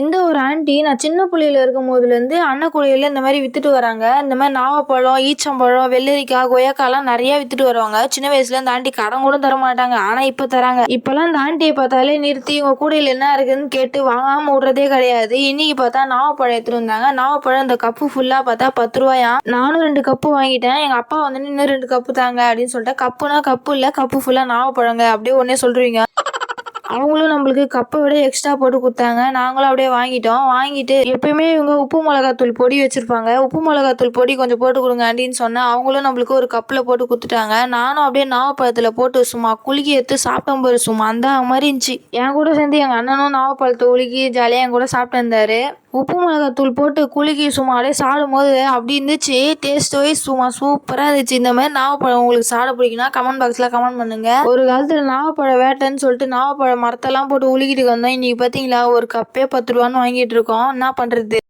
இந்த ஒரு ஆண்டி நான் சின்ன புள்ளையில இருக்கும் போதுலேருந்து அன்னக்குழியில் இந்த மாதிரி வித்துட்டு வராங்க. இந்த மாதிரி நாவப்பழம் ஈச்சம்பழம் வெள்ளரிக்காய் கொய்யாக்காய்லாம் நிறையா வித்துட்டு வருவாங்க. சின்ன வயசுல இந்த ஆண்டி கடன் கூட தர மாட்டாங்க. ஆனால் இப்போ தராங்க. இப்போல்லாம் இந்த ஆண்டியை பார்த்தாலே நிறுத்தி உங்கள் கூடையில் என்ன இருக்குதுன்னு கேட்டு வாங்காமல் விட்றதே கிடையாது. இன்னைக்கு பார்த்தா நாவப்பழம் எடுத்துட்டு வந்தாங்க. நாவப்பழம் இந்த கப்பு ஃபுல்லாக பார்த்தா பத்து ரூபாயா? நானும் ரெண்டு கப்பு வாங்கிட்டேன். எங்கள் அப்பா வந்து இன்னும் ரெண்டு கப்பு தாங்க அப்படின்னு சொல்லிட்டு கப்புனா கப்பு இல்லை கப்பு ஃபுல்லாக நாவப்பழங்க அப்படியே ஒன்றே சொல்கிறீங்க அவங்களும் நம்மளுக்கு கப்பை விட எக்ஸ்ட்ரா போட்டு கொடுத்தாங்க. நாங்களும் அப்படியே வாங்கிட்டோம். வாங்கிட்டு எப்பயுமே இவங்க உப்பு மிளகாத்தூள் பொடி வச்சுருப்பாங்க. உப்பு மிளகாத்தூள் பொடி கொஞ்சம் போட்டு கொடுங்க அப்படின்னு சொன்னேன் அவங்களும் நம்மளுக்கு ஒரு கப்பில் போட்டு கொடுத்துட்டாங்க. நானும் அப்படியே நாவப்பழத்தில் போட்டு சும்மா குலுக்கி எடுத்து சாப்பிட்டோம் போது சும்மா. அந்த மாதிரி இருந்துச்சு. என் கூட சேர்ந்து எங்கள் அண்ணனும் நாவப்பழத்தை உலுக்கி ஜாலியாக என் கூட சாப்பிட்டு இருந்தாரு உப்பு மிளகாத்தூள் போட்டு குலுக்கி சும்மா அப்படியே சாப்பிடும் போது அப்படி இருந்துச்சு. டேஸ்ட் வைஸ் சும்மா சூப்பராக இருந்துச்சு. இந்த மாதிரி நாவப்பழம் உங்களுக்கு சாப்பிட பிடிக்குன்னா கமெண்ட் பாக்ஸில் கமெண்ட் பண்ணுங்க. ஒரு காலத்தில் நாவப்பழம் வேட்டைன்னு சொல்லிட்டு நாவப்பழம் மரத்தெல்லாம் போட்டு உலுக்கிட்டு வந்தோம். இன்னைக்கு பார்த்தீங்களா ஒரு கப்பே பத்து ரூபான்னு வாங்கிட்டு இருக்கோம். என்ன பண்ணுறது